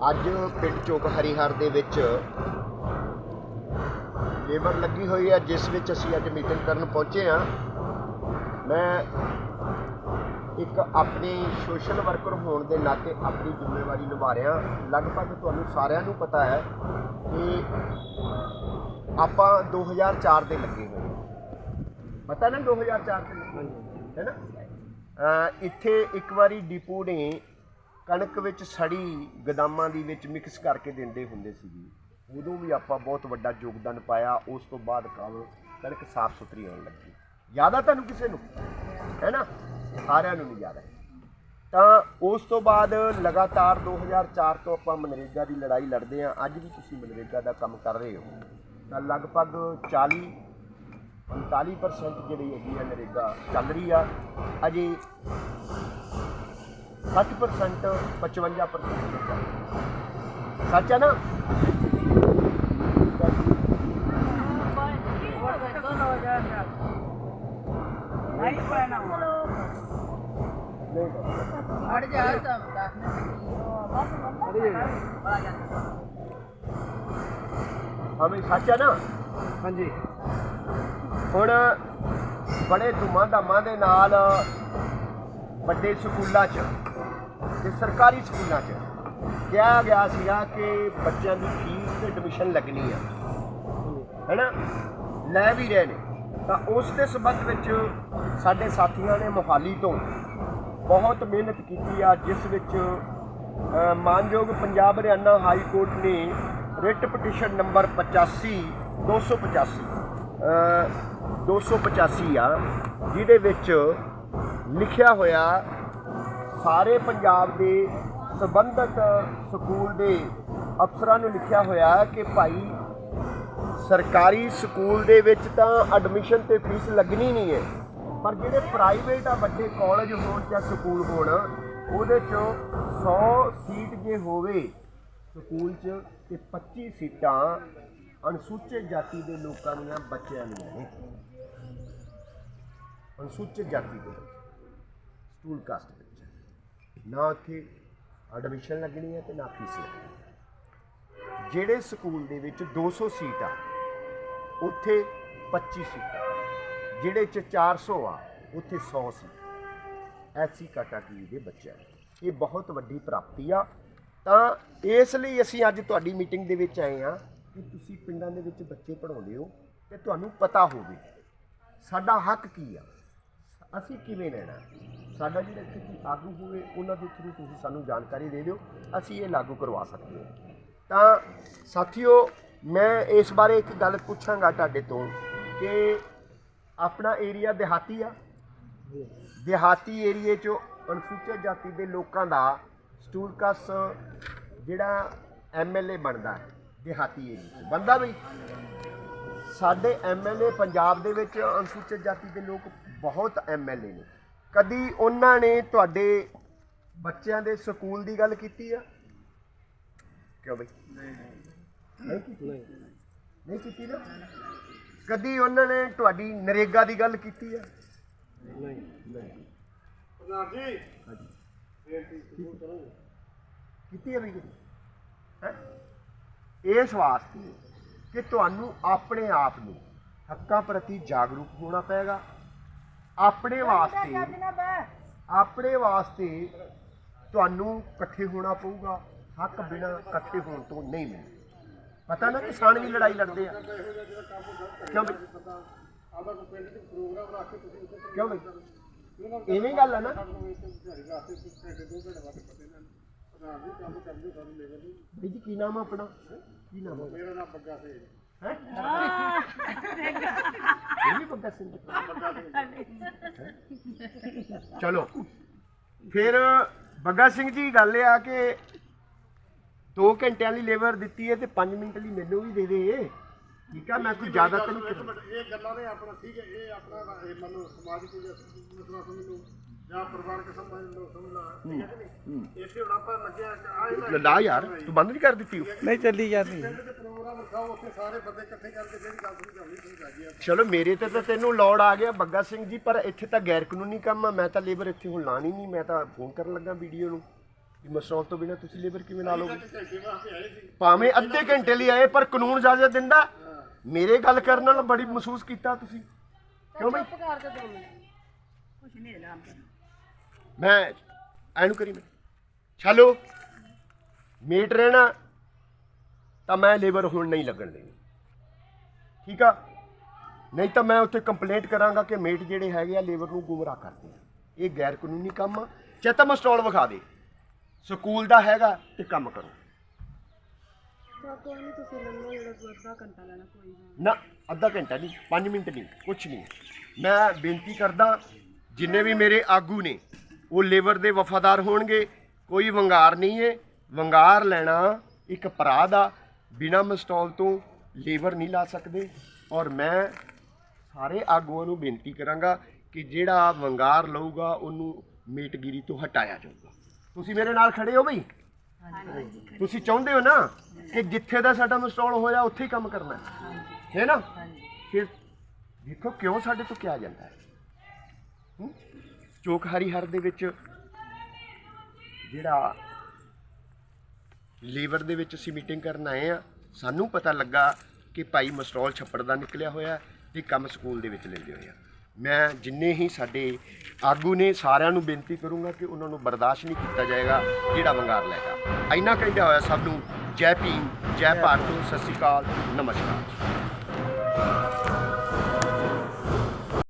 ਅੱਜ ਪਿੰਡ ਚੋਕ ਹਰੀਹਰ ਦੇ ਵਿੱਚ ਲੇਬਰ ਲੱਗੀ ਹੋਈ ਹੈ, ਜਿਸ ਵਿੱਚ ਅਸੀਂ ਅੱਜ ਮੀਟਿੰਗ ਕਰਨ ਪਹੁੰਚੇ ਹਾਂ। ਮੈਂ ਇੱਕ ਆਪਣੇ ਸੋਸ਼ਲ ਵਰਕਰ ਹੋਣ ਦੇ ਨਾਤੇ ਆਪਣੀ ਜ਼ਿੰਮੇਵਾਰੀ ਨਿਭਾ ਰਿਹਾ ਲਗਭਗ ਤੁਹਾਨੂੰ ਸਾਰਿਆਂ ਨੂੰ ਪਤਾ ਹੈ ਕਿ ਆਪਾਂ 2004 ਦੇ ਲੱਗੇ ਹੋਏ ਹਾਂ। ਪਤਾ ਨਾ 2004 ਦੇ ਲੱਗੇ ਹੈ ਨਾ? ਇੱਥੇ ਇੱਕ ਵਾਰੀ ਡਿਪੂ ਨੇ ਕਣਕ ਵਿੱਚ ਸੜੀ ਗਦਾਮਾਂ ਦੀ ਵਿੱਚ ਮਿਕਸ ਕਰਕੇ ਦਿੰਦੇ ਹੁੰਦੇ ਸੀਗੇ। ਉਦੋਂ ਵੀ ਆਪਾਂ ਬਹੁਤ ਵੱਡਾ ਯੋਗਦਾਨ ਪਾਇਆ, ਉਸ ਤੋਂ ਬਾਅਦ ਕੰਮ ਕਣਕ ਸਾਫ਼ ਸੁਥਰੀ ਹੋਣ ਲੱਗੀ। ਜ਼ਿਆਦਾ ਤੁਹਾਨੂੰ ਕਿਸੇ ਨੂੰ? ਹੈ ਨਾ ਸਾਰਿਆਂ ਨੂੰ ਨਹੀਂ ਜ਼ਿਆਦਾ ਤਾਂ ਉਸ ਤੋਂ ਬਾਅਦ ਲਗਾਤਾਰ 2004 ਤੋਂ ਆਪਾਂ ਮਨਰੇਗਾ ਦੀ ਲੜਾਈ ਲੜਦੇ ਹਾਂ। ਅੱਜ ਵੀ ਤੁਸੀਂ ਮਨਰੇਗਾ ਦਾ ਕੰਮ ਕਰ ਰਹੇ ਹੋ। ਤਾਂ ਲਗਭਗ 40 45% ਜਿਹੜੀ ਹੈਗੀ ਹੈ ਨਰੇਗਾ ਚੱਲ ਰਹੀ ਆ। ਅਜੇ 60% 55% ਚੱਲ ਰਹੀ। ਸੱਚ ਹੈ ਨਾ? ਨਹੀਂ ਸੱਚ ਹੈ ਨਾ? ਹਾਂਜੀ। ਹੁਣ ਬੜੇ ਧੂਮਾਂ ਧਾਮਾਂ ਦੇ ਨਾਲ ਵੱਡੇ ਸਕੂਲਾਂ 'ਚ ਤੇ ਸਰਕਾਰੀ ਸਕੂਲਾਂ 'ਚ ਕਿਹਾ ਗਿਆ ਸੀਗਾ ਕਿ ਬੱਚਿਆਂ ਦੀ ਫੀਸ ਤੇ ਐਡਮਿਸ਼ਨ ਲੱਗਣੀ ਆ। ਹੈਨਾ? ਲੈ ਵੀ ਰਹੇ ਨੇ। ਤਾਂ ਉਸ ਦੇ ਸੰਬੰਧ ਵਿੱਚ ਸਾਡੇ ਸਾਥੀਆਂ ਨੇ ਮੋਹਾਲੀ ਤੋਂ ਬਹੁਤ ਮਿਹਨਤ ਕੀਤੀ ਆ ਜਿਸ ਵਿੱਚ ਮਾਨਯੋਗ ਪੰਜਾਬ ਹਰਿਆਣਾ ਹਾਈ ਕੋਰਟ ਨੇ ਰਿਟ ਪਟੀਸ਼ਨ ਨੰਬਰ 85 285 ਅ, 285 ਆ ਜਿਹਦੇ ਵਿੱਚ ਲਿਖਿਆ ਹੋਇਆ ਸਾਰੇ ਪੰਜਾਬ ਦੇ ਸੰਬੰਧਤ ਸਕੂਲ ਦੇ ਅਫਸਰਾਂ ਨੂੰ ਲਿਖਿਆ ਹੋਇਆ ਕਿ ਭਾਈ ਸਰਕਾਰੀ ਸਕੂਲ ਦੇ ਵਿੱਚ ਤਾਂ ਐਡਮਿਸ਼ਨ ਤੇ ਫੀਸ ਲੱਗਣੀ ਨਹੀਂ ਹੈ, ਪਰ ਜਿਹੜੇ ਪ੍ਰਾਈਵੇਟ ਆ, ਵੱਡੇ ਕਾਲਜ ਹੋਣ ਜਾਂ ਸਕੂਲ ਹੋਣ, ਉਹਦੇ ਚ 100 ਸੀਟ ਜੇ ਹੋਵੇ ਸਕੂਲ ਚ ਤੇ 25 ਸੀਟਾਂ ਅਨੁਸੂਚਿਤ ਜਾਤੀ ਦੇ ਲੋਕਾਂ ਦੀਆਂ ਬੱਚਿਆਂ ਦੀਆਂ ਨੇ। ਅਨੁਸੂਚਿਤ ਜਾਤੀ ਦੇ। ਸਕੂਲ ਕਾਸਟ ਵਿੱਚ। ਨਾ ਉੱਥੇ ਐਡਮਿਸ਼ਨ ਲੱਗਣੀ ਹੈ ਤੇ ਨਾ ਫੀਸ ਲੱਗਣੀ ਹੈ। ਜਿਹੜੇ ਸਕੂਲ ਦੇ ਵਿੱਚ 200 ਸੀਟ ਆ, ਉੱਥੇ 25 ਸੀਟਾਂ ਜਿਹੜੇ ਚ 400 ਆ, ਉੱਥੇ 100 ਸੀਟ ਐਸੀ ਕੈਟਾਗਰੀ ਦੇ ਬੱਚੇ ਇਹ ਬਹੁਤ ਵੱਡੀ ਪ੍ਰਾਪਤੀ ਆ। ਤਾਂ ਇਸ ਲਈ ਅਸੀਂ ਅੱਜ ਤੁਹਾਡੀ ਮੀਟਿੰਗ ਦੇ ਵਿੱਚ ਆਏ ਆ ਕਿ ਤੁਸੀਂ ਪਿੰਡਾਂ ਦੇ ਵਿੱਚ ਬੱਚੇ ਪੜਾਉਂਦੇ ਹੋ ਤੇ ਤੁਹਾਨੂੰ ਪਤਾ ਹੋਵੇ। ਸਾਡਾ ਹੱਕ ਕੀ ਆ? ਅਸੀਂ ਕਿਵੇਂ ਰਹਿਣਾ? ਸਾਡਾ ਜਿਹੜਾ ਇੱਥੇ ਕੋਈ ਆਗੂ ਹੋਵੇ, ਉਹਨਾਂ ਦੇ ਥਰੂ ਤੁਸੀਂ ਸਾਨੂੰ ਜਾਣਕਾਰੀ ਦੇ ਦਿਓ। ਅਸੀਂ ਇਹ ਲਾਗੂ ਕਰਵਾ ਸਕਦੇ ਹਾਂ। ਤਾਂ ਸਾਥੀਓ, ਮੈਂ ਇਸ ਬਾਰੇ ਇੱਕ ਗੱਲ ਪੁੱਛਾਂਗਾ ਤੁਹਾਡੇ ਤੋਂ ਕਿ ਆਪਣਾ ਏਰੀਆ ਦਿਹਾਤੀ ਆ? ਦਿਹਾਤੀ ਏਰੀਏ 'ਚ ਅਨੁਸੂਚਿਤ ਜਾਤੀ ਦੇ ਲੋਕਾਂ ਦਾ ਸਟੂਲਕਸ ਜਿਹੜਾ ਐਮਐਲਏ ਬਣਦਾ ਹੈ, ਦਿਹਾਤੀ ਏਰੀਏ 'ਚ। ਬਣਦਾ ਵੀ ਸਾਡੇ ਐਮਐਲਏ ਪੰਜਾਬ ਦੇ ਵਿੱਚ ਅਨੁਸੂਚਿਤ ਜਾਤੀ ਦੇ ਲੋਕ ਬਹੁਤ ਐਮਐਲਏ ਨੇ। ਕਦੀ ਉਹਨਾਂ ਨੇ ਤੁਹਾਡੇ ਬੱਚਿਆਂ ਦੇ ਸਕੂਲ ਦੀ ਗੱਲ ਕੀਤੀ ਆ? ਕਿਉਂ ਬਈ? ਨਹੀਂ ਕੀਤੀ? ਨਹੀਂ। ਕੀਤੀ ਨਾ? ਕਦੀ ਉਹਨਾਂ ਨੇ ਤੁਹਾਡੀ ਨਰੇਗਾ ਦੀ ਗੱਲ ਕੀਤੀ ਆ? ਨਹੀਂ ਪ੍ਰਧਾਨ ਜੀ। ਕੀਤੀ। ਹੈ ਵੀ ਹੈ? ਇਸ ਵਾਸਤੇ ਕਿ ਤੁਹਾਨੂੰ ਆਪਣੇ ਆਪ ਨੂੰ ਹੱਕਾਂ ਪ੍ਰਤੀ ਜਾਗਰੂਕ ਹੋਣਾ ਪਏਗਾ? ਆਪਣੇ ਵਾਸਤੇ ਆਪਣੇ ਵਾਸਤੇ ਤੁਹਾਨੂੰ ਇਕੱਠੇ ਹੋਣਾ ਪਊਗਾ ਹੱਕ ਬਿਨਾ ਇਕੱਠੇ ਹੋਣ ਤੋਂ ਨਹੀਂ ਮਿਲਦਾ ਪਤਾ ਨਾ ਕਿਸਾਨ ਵੀ ਲੜਾਈ ਲੜਦੇ ਆ। ਕਿਉਂ ਬਈ? ਆਦਾ ਕੋ ਪਿੰਡ ਚ ਪ੍ਰੋਗਰਾਮ ਰੱਖ ਕੇ ਤੁਸੀਂ ਕਿਉਂ ਬਈ? ਇਵੇਂ ਗੱਲ ਆ ਨਾ। ਬਈ ਜੀ ਕੀ ਨਾਮ ਆ ਆਪਣਾ? ਕੀ ਨਾਮ ਮੇਰਾ ਨਾਮ ਬੱਗਾ ਸਿੰਘ ਹੈ। ਚਲੋ ਫਿਰ ਬੱਗਾ ਸਿੰਘ ਜੀ ਗੱਲ ਇਹ ਆ ਕਿ 2 ਘੰਟਿਆਂ ਲਈ ਲੇਬਰ ਦਿੱਤੀ ਹੈ ਤੇ 5 ਮਿੰਟ ਲਈ ਮੈਨੂੰ ਵੀ ਦੇ ਦੇ। ਠੀਕ ਆ ਮੈਂ ਕੋਈ ਜ਼ਿਆਦਾ ਤਾਂ ਨਹੀਂ ਇਹ ਗੱਲਾਂ ਨੇ ਆਪਣਾ ਠੀਕ ਹੈ ਇਹ ਆਪਣਾ ਇਹ ਮੰਨ ਲਓ ਸਮਾਜਿਕ ਮਸਲਾ ਸਮਝ ਲਓ ਜਾਂ ਪਰਿਵਾਰਕ ਸਮਝ ਲਓ ਸਮਝ ਠੀਕ ਹੈ ਕਿ ਨਹੀਂ? ਇੱਥੇ ਹੁਣ ਆਪਾਂ ਲੱਗਿਆ ਆ ਲਾ ਯਾਰ ਤੂੰ ਬੰਦ ਨਹੀਂ ਕਰ ਦਿੱਤੀ। ਉਹ ਨਹੀਂ ਚੱਲੀ ਜਾਂਦੀ। ਪਿੰਡ ਦੇ ਪ੍ਰੋਗਰਾਮ ਰਖਾਓ ਉੱਥੇ ਸਾਰੇ ਬੰਦੇ ਇਕੱਠੇ ਕਰਕੇ ਜਿਹੜੀ ਗੱਲ ਸਮਝਾਉਣੀ ਸਮਝਾਈ ਆ। ਚਲੋ ਮੇਰੇ ਤੇ ਤਾਂ ਤੈਨੂੰ ਲੋੜ ਆ ਗਿਆ ਬੱਗਾ ਸਿੰਘ ਜੀ ਪਰ ਇੱਥੇ ਤਾਂ ਗੈਰ ਕਾਨੂੰਨੀ ਕੰਮ ਆ। ਮੈਂ ਤਾਂ ਲੇਬਰ ਇੱਥੇ ਹੁਣ ਲਾਣੀ ਨਹੀਂ ਮੈਂ ਤਾਂ ਫੋਨ ਕਰਨ ਲੱਗਾ ਵੀਡੀਓ ਨੂੰ। ਕਿ ਮਸਟਰੋਲ ਤੋਂ ਬਿਨਾਂ ਤੁਸੀਂ ਲੇਬਰ ਕਿਵੇਂ ਲਾ ਸੀ। ਭਾਵੇਂ ਅੱਧੇ ਘੰਟੇ ਲਈ ਆਏ ਪਰ ਕਾਨੂੰਨ ਇਜਾਜ਼ਤ ਦਿੰਦਾ। ਮੇਰੇ ਗੱਲ ਕਰਨ ਨਾਲ ਬੜੀ ਮਹਿਸੂਸ ਕੀਤਾ ਤੁਸੀਂ। ਕਿਉਂ ਬਈ? ਕੁਛ ਨਹੀਂ ਲੈਣਾ ਮੈਂ ਐਨੂੰ ਕਰੀ ਮੈਂ। ਚਲੋ ਮੀਟ ਰਹਿਣਾ। ਤਾਂ ਮੈਂ ਲੇਬਰ ਹੁਣ ਨਹੀਂ ਲੱਗਣ ਦੇਣੀ। ਠੀਕ ਆ? ਨਹੀਂ ਤਾਂ ਮੈਂ ਉੱਥੇ ਕੰਪਲੇਂਟ ਕਰਾਂਗਾ ਕਿ ਮੇਟ ਜਿਹੜੇ ਹੈਗੇ ਆ ਲੇਬਰ ਨੂੰ ਗੁੰਮਰਾਹ ਕਰਦੇ ਆ। ਇਹ ਗੈਰ ਕਾਨੂੰਨੀ ਕੰਮ ਆ। ਚਾਹੇ ਤਾਂ ਮੈਂ ਸਟਾਲ ਵਿਖਾ ਦੇ। ਸਕੂਲ ਦਾ ਹੈਗਾ ਤੇ ਕੰਮ ਕਰੋ। ਕੋਈ ਨਹੀਂ ਤੁਸੀਂ ਲੈ ਲਓ ਜਿਹੜਾ ਅੱਧਾ ਘੰਟਾ ਲੈਣਾ ਕੋਈ ਨਹੀਂ। ਨਾ ਅੱਧਾ ਘੰਟਾ ਨਹੀਂ 5 ਮਿੰਟ ਨਹੀਂ ਕੁਛ ਨਹੀਂ। ਮੈਂ ਬੇਨਤੀ ਕਰਦਾ ਜਿੰਨੇ ਵੀ ਮੇਰੇ ਆਗੂ ਨੇ ਉਹ ਲੇਬਰ ਦੇ ਵਫਾਦਾਰ ਹੋਣਗੇ। ਕੋਈ ਵੰਗਾਰ ਨਹੀਂ ਹੈ ਵੰਗਾਰ ਲੈਣਾ ਇੱਕ ਅਪਰਾਧ ਆ। ਬਿਨਾ ਮਸਟਾਲ ਤੋਂ ਲੇਬਰ ਨਹੀਂ ਲਾ ਸਕਦੇ। ਔਰ ਮੈਂ ਸਾਰੇ ਆਗੂਆਂ ਨੂੰ ਬੇਨਤੀ ਕਰਾਂਗਾ ਕਿ ਜਿਹੜਾ ਵੰਗਾਰ ਲਊਗਾ ਉਹਨੂੰ ਮੀਟਗਿਰੀ ਤੋਂ ਹਟਾਇਆ ਜਾਊਗਾ। ਤੁਸੀਂ ਮੇਰੇ ਨਾਲ ਖੜੇ ਹੋ ਬਈ? ਤੁਸੀਂ ਚਾਹੁੰਦੇ ਹੋ ਨਾ ਕਿ ਜਿੱਥੇ ਦਾ ਸਾਡਾ ਮਸਟਾਲ ਹੋਇਆ ਉੱਥੇ ਹੀ ਕੰਮ ਕਰਨਾ। ਹੈ ਹੈ ਨਾ ਫਿਰ ਦੇਖੋ ਕਿਉਂ ਸਾਡੇ ਤੋਂ ਕਿਹਾ ਜਾਂਦਾ ਹੈ? ਚੋਕ ਹਰੀਹਰ ਦੇ ਵਿੱਚ ਜਿਹੜਾ ਲੀਵਰ ਦੇ ਵਿੱਚ ਅਸੀਂ ਮੀਟਿੰਗ ਕਰਨ ਆਏ ਆ ਸਾਨੂੰ ਪਤਾ ਲੱਗਾ ਕਿ ਭਾਈ ਮਸਟਰੋਲ ਛੱਪੜ ਦਾ ਨਿਕਲਿਆ ਹੋਇਆ ਤੇ ਕੰਮ ਸਕੂਲ ਦੇ ਵਿੱਚ ਲੈਂਦੇ ਹੋਏ ਆ। ਮੈਂ ਜਿੰਨੇ ਹੀ ਸਾਡੇ ਆਗੂ ਨੇ ਸਾਰਿਆਂ ਨੂੰ ਬੇਨਤੀ ਕਰੂੰਗਾ ਕਿ ਉਹਨਾਂ ਨੂੰ ਬਰਦਾਸ਼ਤ ਨਹੀਂ ਕੀਤਾ ਜਾਏਗਾ, ਜਿਹੜਾ ਵੰਗਾਰ ਲੈਗਾ ਇੰਨਾ ਕਹਿੰਦਾ ਹੋਇਆ ਸਭ ਨੂੰ, ਜੈ ਭੀਮ, ਜੈ ਭਾਰਤ, ਸਤਿ ਸ਼੍ਰੀ ਅਕਾਲ, ਨਮਸਕਾਰ।